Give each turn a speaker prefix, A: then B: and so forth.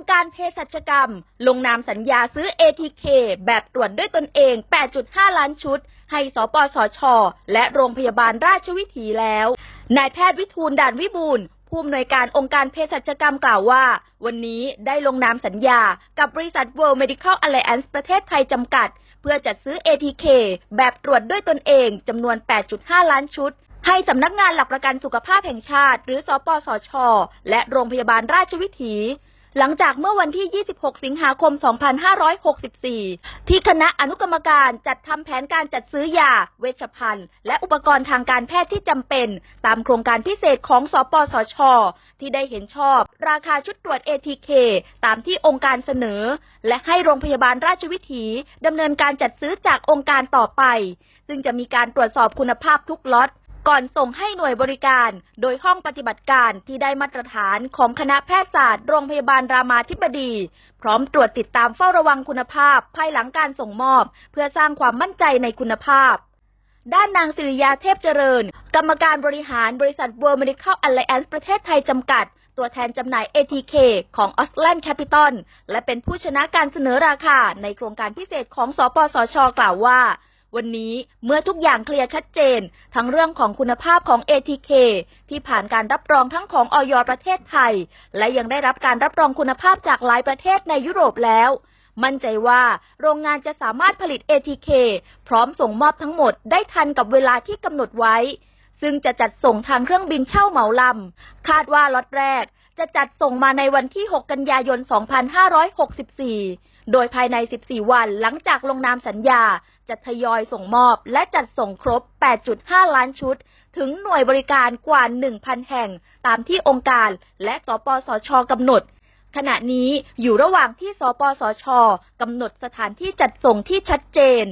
A: องค์การเภสัชกรรม ลงนามสัญญาซื้อ ATK แบบตรวจด้วยตนเอง 8.5 ล้านชุด ให้สปสช และโรงพยาบาลราชวิถีแล้ว นายแพทย์วิทูลด่านวิบูลผู้อำนวยการองค์การเภสัชกรรมกล่าวว่า วันนี้ได้ลงนามสัญญา กับบริษัท World Medical Alliance ประเทศไทยจำกัด เพื่อจัดซื้อ ATK แบบตรวจด้วยตนเองจำนวน 8.5 ล้านชุด ให้สำนักงานหลักประกันสุขภาพแห่งชาติ หรือสปสชและโรงพยาบาลราชวิถี หลังจากเมื่อวันที่ 26 สิงหาคม 2564 ที่คณะอนุกรรมการจัดทำแผนการจัดซื้อยา เวชภัณฑ์ และอุปกรณ์ทางการแพทย์ที่จำเป็น ตามโครงการพิเศษของสปสช ที่ได้เห็นชอบ ราคาชุดตรวจ ATK ตามที่องค์การเสนอ และให้โรงพยาบาลราชวิถีดำเนินการจัดซื้อจากองค์การต่อไป ซึ่งจะมีการตรวจสอบคุณภาพทุกล็อต ก่อนส่งให้หน่วยบริการ โดยห้องปฏิบัติการที่ได้มาตรฐานของคณะแพทยศาสตร์โรงพยาบาลรามาธิบดี พร้อมตรวจติดตามเฝ้าระวังคุณภาพ ภายหลังการส่งมอบ เพื่อสร้างความมั่นใจในคุณภาพ ด้านนางสิริยาเทพเจริญ กรรมการบริหารบริษัท World Medical Alliance ประเทศไทยจำกัด ตัวแทนจำหน่าย ATK ของ Auckland Capital และเป็นผู้ชนะการเสนอราคาในโครงการพิเศษของสปสช กล่าวว่า วันนี้เมื่อทุกอย่างเคลียร์ชัดเจน ทั้งเรื่องของคุณภาพของ ATK ที่ผ่านการรับรองทั้งของออยประเทศไทย และยังได้รับการรับรองคุณภาพจากหลายประเทศในยุโรปแล้ว มั่นใจว่าโรงงานจะสามารถผลิต ATK พร้อมส่งมอบทั้งหมดได้ทันกับเวลาที่กำหนดไว้ ซึ่งจะจัดส่งทางเครื่องบินเช่าเหมาลำคาดว่าล็อตแรก จะจัดส่งมาในวันที่ 6 กันยายน 2564โดยภายใน 14 วันหลังจากลงนามสัญญา จะทยอยส่งมอบ และจัดส่งครบ 8.5 ล้านชุด ถึงหน่วยบริการกว่า 1,000 แห่ง ตามที่องค์การและสปสชกำหนด ขณะนี้อยู่ระหว่างที่สปสชกำหนดสถานที่จัดส่งที่ชัดเจน